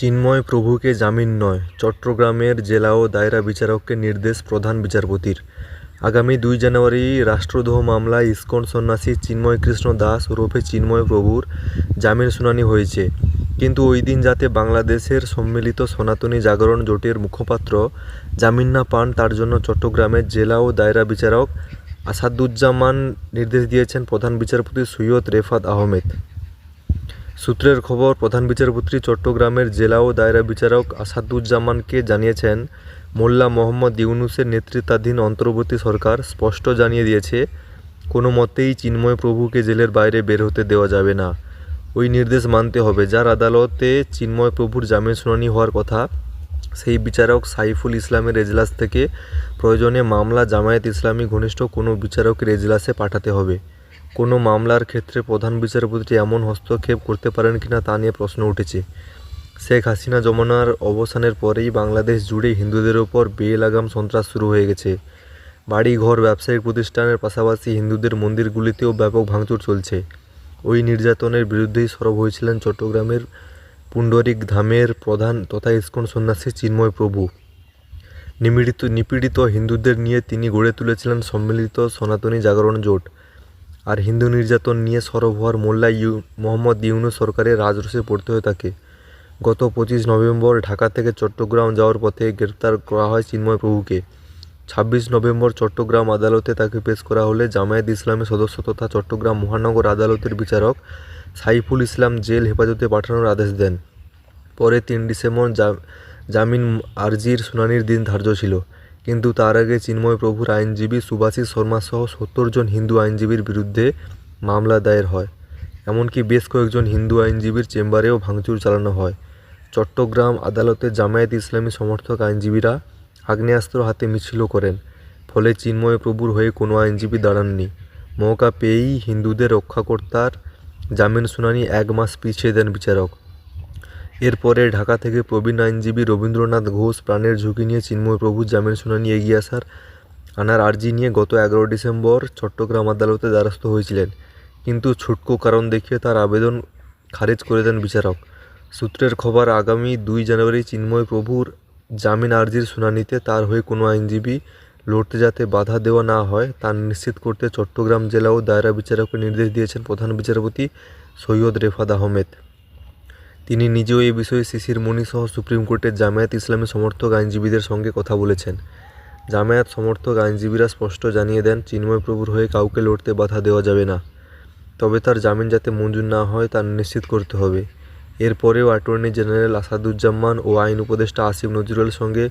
চিন্ময় প্রভুকে জামিন নয়। চট্টগ্রামের জেলা ও দায়রা বিচারককে নির্দেশ প্রধান বিচারপতির। আগামী দুই জানুয়ারি রাষ্ট্রদ্রোহ মামলায় ইস্কন সন্ন্যাসী চিন্ময় কৃষ্ণ দাস ওরফে চিন্ময় প্রভুর জামিন শুনানি হয়েছে। কিন্তু ওই দিন যাতে বাংলাদেশের সম্মিলিত সনাতনী জাগরণ জোটের মুখপাত্র জামিন না পান, তার জন্য চট্টগ্রামের জেলা ও দায়রা বিচারক আসাদুজ্জামান নির্দেশ দিয়েছেন প্রধান বিচারপতি সৈয়দ রেফাত আহমেদ। সূত্রের খবর, প্রধান বিচারপতি চট্টগ্রামের জেলা ও দায়রা বিচারক আসাদুজ্জামানকে জানিয়েছেন, মোল্লা মোহাম্মদ ইউনুসের নেতৃত্বাধীন অন্তর্বর্তী সরকার স্পষ্ট জানিয়ে দিয়েছে, কোনো মতেই চিন্ময় প্রভুকে জেলের বাইরে বের হতে দেওয়া যাবে না। ওই নির্দেশ মানতে হবে, যার আদালতে চিন্ময় প্রভুর জামিন শুনানি হওয়ার কথা সেই বিচারক সাইফুল ইসলামের এজলাস থেকে প্রয়োজনে মামলা জামায়াত ইসলামী ঘনিষ্ঠ কোনো বিচারকের এজলাসে পাঠাতে হবে। কোনো মামলার ক্ষেত্রে প্রধান বিচারপতি এমন হস্তক্ষেপ করতে পারেন কিনা তা নিয়ে প্রশ্ন উঠেছে। শেখ হাসিনা জমানার অবসানের পরেই বাংলাদেশ জুড়ে হিন্দুদের ওপর বেলাগাম সন্ত্রাস শুরু হয়ে গেছে। বাড়ি ঘর ব্যবসায়িক প্রতিষ্ঠানের পাশাপাশি হিন্দুদের মন্দিরগুলিতেও ব্যাপক ভাঙচুর চলছে। ওই নির্যাতনের বিরুদ্ধেই সরব হয়েছিলেন চট্টগ্রামের পুণ্ডরিক ধামের প্রধান তথা ইস্কন সন্ন্যাসী চিন্ময় প্রভু। নিপীড়িত নিপীড়িত হিন্দুদের নিয়ে তিনি গড়ে তুলেছিলেন সম্মিলিত সনাতনী জাগরণ জোট। আর হিন্দু নির্যাতন নিয়ে সরব হওয়ার মোল্লা ইউ, মোহাম্মদ ইউনুস সরকারের রাজরসে পড়তে হয়ে তাকে। গত পঁচিশ নভেম্বর ঢাকা থেকে চট্টগ্রাম যাওয়ার পথে গ্রেপ্তার করা হয় চিন্ময় প্রভুকে। ছাব্বিশ নভেম্বর চট্টগ্রাম আদালতে তাকে পেশ করা হলে জামায়াত ইসলামের সদস্য তথা চট্টগ্রাম মহানগর আদালতের বিচারক সাইফুল ইসলাম জেল হেফাজতে পাঠানোর আদেশ দেন। পরে তিন ডিসেম্বর জামিন আর্জির শুনানির দিন ধার্য ছিল। কিন্তু তার আগে চিন্ময় প্রভুর আইনজীবী সুভাষিস শর্মা সহ সত্তর জন হিন্দু আইনজীবীর বিরুদ্ধে মামলা দায়ের হয়। এমনকি বেশ কয়েকজন হিন্দু আইনজীবীর চেম্বারেও ভাঙচুর চালানো হয়। চট্টগ্রাম আদালতে জামায়াত ইসলামী সমর্থক আইনজীবীরা আগ্নেয়াস্ত্র হাতে মিছিলও করেন, ফলে চিন্ময় প্রভুর হয়ে কোনো আইনজীবী দাঁড়াননি। মৌকা পেয়েই হিন্দুদের রক্ষাকর্তার জামিন শুনানি এক মাস পিছিয়ে দেন বিচারক। এরপরে ঢাকা থেকে প্রবীণ আইনজীবী রবীন্দ্রনাথ ঘোষ প্রাণের ঝুঁকি নিয়ে চিন্ময় প্রভুর জামিন শুনানি এগিয়ে আসার আনার আর্জি নিয়ে গত এগারো ডিসেম্বর চট্টগ্রাম আদালতে দ্বারস্থ হয়েছিলেন। কিন্তু ছুটকো কারণ দেখিয়ে তার আবেদন খারিজ করে দেন বিচারক। সূত্রের খবর, আগামী দুই জানুয়ারি চিন্ময় প্রভুর জামিন আর্জির শুনানিতে তার হয়ে কোনো আইনজীবী লড়তে যাতে বাধা দেওয়া না হয়, তা নিশ্চিত করতে চট্টগ্রাম জেলা ও দায়রা বিচারককে নির্দেশ দিয়েছেন প্রধান বিচারপতি সৈয়দ রেফাদ আহমেদ। তিনি নিজেও এই বিষয়ে শিশির মণি সহ সুপ্রিম কোর্টের জামায়াত ইসলামী সমর্থক আইনজীবীদের সঙ্গে কথা বলেছেন। জামায়াত সমর্থক আইনজীবীরা স্পষ্ট জানিয়ে দেন, চিন্ময় প্রভুর হয়ে কাউকে লড়তে বাধা দেওয়া যাবে না। তবে তার জামিন যাতে মঞ্জুর না হয়, তা নিশ্চিত করতে হবে। এরপরেও অ্যাটর্নি জেনারেল আসাদুজ্জামান ও আইন উপদেষ্টা আসিফ নজরুলের সঙ্গে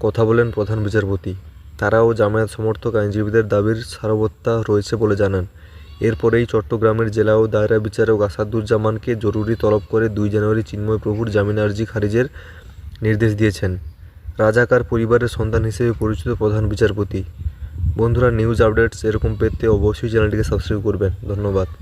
কথা বলেন প্রধান বিচারপতি। তারাও জামায়াত সমর্থক আইনজীবীদের দাবির সারবত্তা রয়েছে বলে জানান। এরপরেই চট্টগ্রামের জেলা ও দায়রা বিচারক আসাদুজ্জামানকে জরুরি তলব করে দুই জানুয়ারি চিন্ময় প্রভুর জামিন আর্জি খারিজের নির্দেশ দিয়েছেন। রাজাকার পরিবারের সন্তান হিসেবে পরিচিত প্রধান বিচারপতি। বন্ধুরা, নিউজ আপডেটস এরকম পেতে অবশ্যই চ্যানেলটিকে সাবস্ক্রাইব করবেন। ধন্যবাদ।